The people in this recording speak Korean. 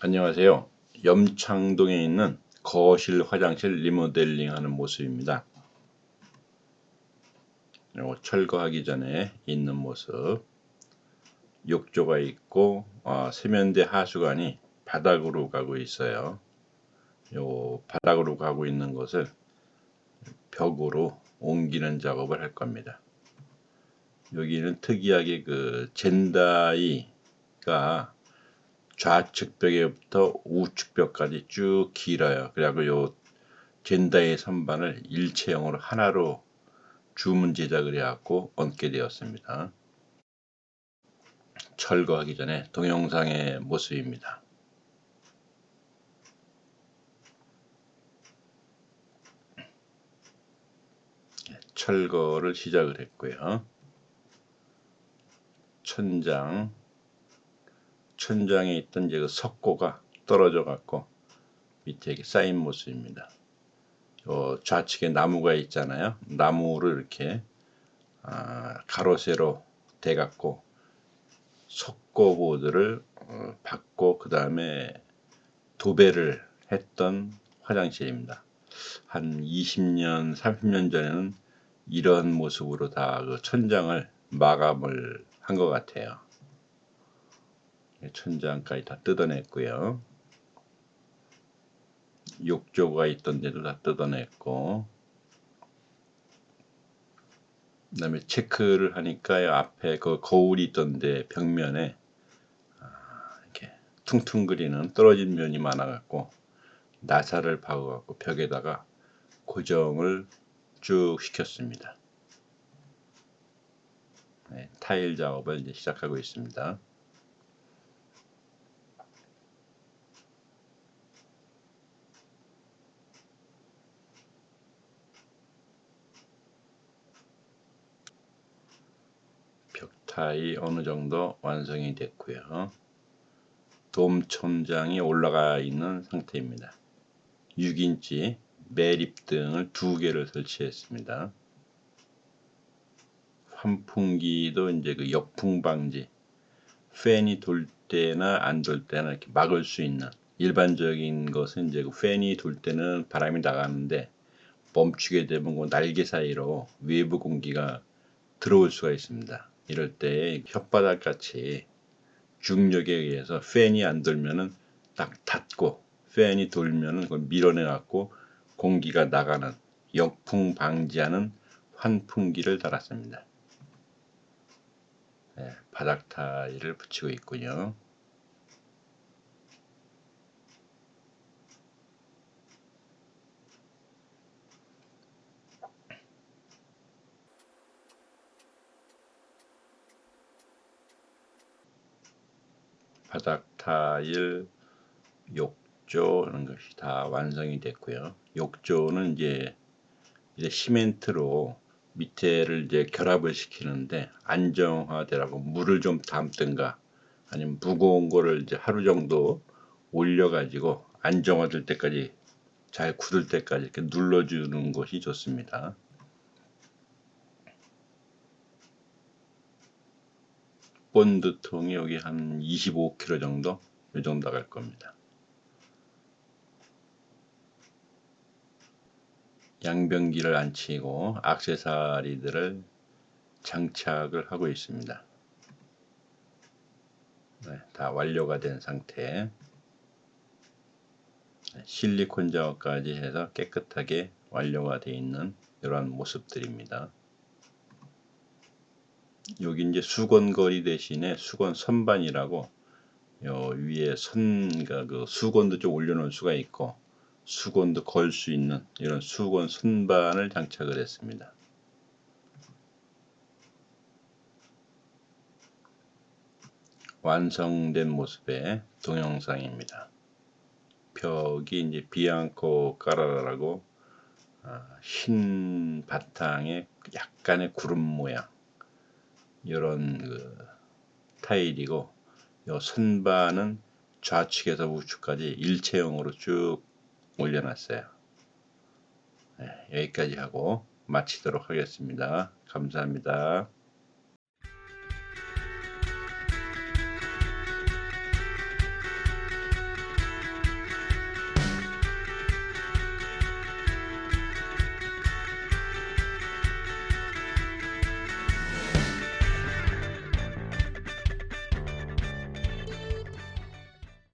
안녕하세요. 염창동에 있는 거실 화장실 리모델링 하는 모습입니다. 철거하기 전에 있는 모습. 욕조가 있고 어, 세면대 하수관이 바닥으로 가고 있어요. 요 바닥으로 가고 있는 것을 벽으로 옮기는 작업을 할 겁니다. 여기는 특이하게 그 젠다이가 좌측 벽에부터 우측 벽까지 쭉 길어요. 그리고 요 젠다의 선반을 일체형으로 하나로 주문 제작을 해갖고 얹게 되었습니다. 철거하기 전에 동영상의 모습입니다. 철거를 시작을 했고요. 천장, 천장에 있던 이제 그 석고가 떨어져 갖고 밑에 쌓인 모습입니다. 요 좌측에 나무가 있잖아요. 나무를 이렇게 아, 가로 세로 대 갖고 석고 보드를 어, 받고 그 다음에 도배를 했던 화장실입니다. 한 20년, 30년 전에는 이런 모습으로 다 그 천장을 마감을 한 것 같아요. 천장까지 다 뜯어냈고요. 욕조가 있던 데도 다 뜯어냈고 그 다음에 체크를 하니까 앞에 그 거울이 있던데 벽면에 아, 이렇게 퉁퉁거리는 떨어진 면이 많아갖고 나사를 박아갖고 벽에다가 고정을 쭉 시켰습니다. 네, 타일 작업을 이제 시작하고 있습니다. 벽 타이 어느 정도 완성이 됐고요. 돔 천장이 올라가 있는 상태입니다. 6인치 매립 등을 두 개를 설치했습니다. 환풍기도 이제 그 역풍 방지 팬이 돌 때나 안 돌 때나 이렇게 막을 수 있는 일반적인 것은 이제 그 팬이 돌 때는 바람이 나가는데 멈추게 되면 그 날개 사이로 외부 공기가 들어올 수가 있습니다. 이럴 때 혓바닥 같이 중력에 의해서 팬이 안 돌면은 딱 닫고 팬이 돌면은 그걸 밀어내 갖고 공기가 나가는 역풍 방지하는 환풍기를 달았습니다. 네, 바닥 타일을 붙이고 있군요. 바닥 타일, 욕조 이런 것이 다 완성이 됐고요. 욕조는 이제 이제 시멘트로 밑에를 이제 결합을 시키는데 안정화되라고 물을 좀 담든가 아니면 무거운 거를 이제 하루 정도 올려가지고 안정화될 때까지 잘 굳을 때까지 이렇게 눌러주는 것이 좋습니다. 본드통이 여기 한 25kg 정도 이 정도 나갈 겁니다. 양변기를 안치고 악세사리들을 장착을 하고 있습니다. 네, 다 완료가 된 상태. 실리콘 작업까지 해서 깨끗하게 완료가 되어 있는 이런 모습들입니다. 여기 이제 수건거리 대신에 수건 선반이라고 요 위에 선그 그 수건도 좀 올려놓을 수가 있고 수건도 걸 수 있는 이런 수건 선반을 장착을 했습니다. 완성된 모습의 동영상입니다. 벽이 이제 비앙코 까라라고 아, 흰 바탕에 약간의 구름 모양 이런 그 타일이고 요 선반은 좌측에서 우측까지 일체형으로 쭉 올려놨어요. 네, 여기까지 하고 마치도록 하겠습니다. 감사합니다.